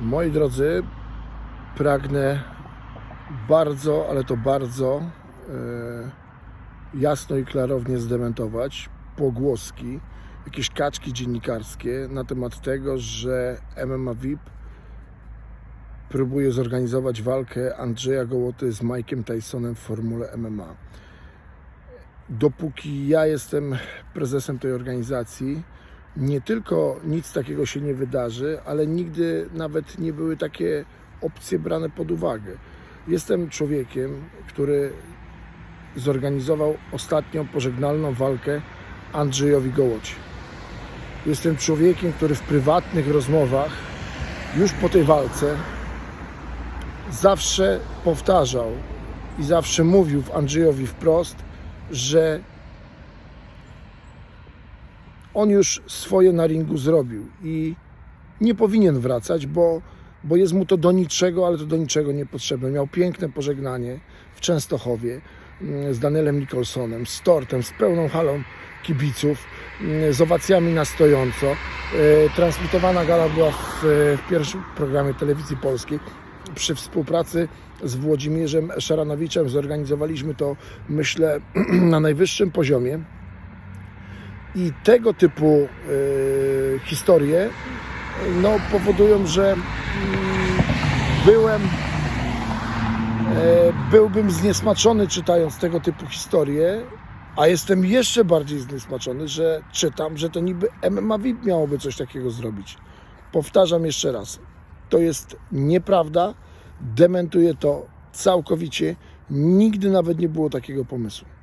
Moi drodzy, pragnę bardzo, ale to bardzo e, jasno i klarownie zdementować pogłoski, jakieś kaczki dziennikarskie na temat tego, że MMA VIP próbuje zorganizować walkę Andrzeja Gołoty z Mike'em Tysonem w formule MMA. Dopóki ja jestem prezesem tej organizacji, nie tylko nic takiego się nie wydarzy, ale nigdy nawet nie były takie opcje brane pod uwagę. Jestem człowiekiem, który zorganizował ostatnią pożegnalną walkę Andrzejowi Gołoci. Jestem człowiekiem, który w prywatnych rozmowach już po tej walce zawsze powtarzał i zawsze mówił Andrzejowi wprost, że on już swoje na ringu zrobił i nie powinien wracać, bo, bo jest mu to do niczego, ale to do niczego niepotrzebne. Miał piękne pożegnanie w Częstochowie mm, z Danielem Nicholsonem, z tortem, z pełną halą kibiców, mm, z owacjami na stojąco. E, Transmitowana gala była w, w pierwszym programie telewizji polskiej przy współpracy z Włodzimierzem Szaranowiczem. Zorganizowaliśmy to, myślę, na najwyższym poziomie. I tego typu e, historie no, powodują, że mm, byłem, e, byłbym zniesmaczony czytając tego typu historie, a jestem jeszcze bardziej zniesmaczony, że czytam, że to niby MMA VIP miałoby coś takiego zrobić. Powtarzam jeszcze raz, to jest nieprawda, dementuję to całkowicie, nigdy nawet nie było takiego pomysłu.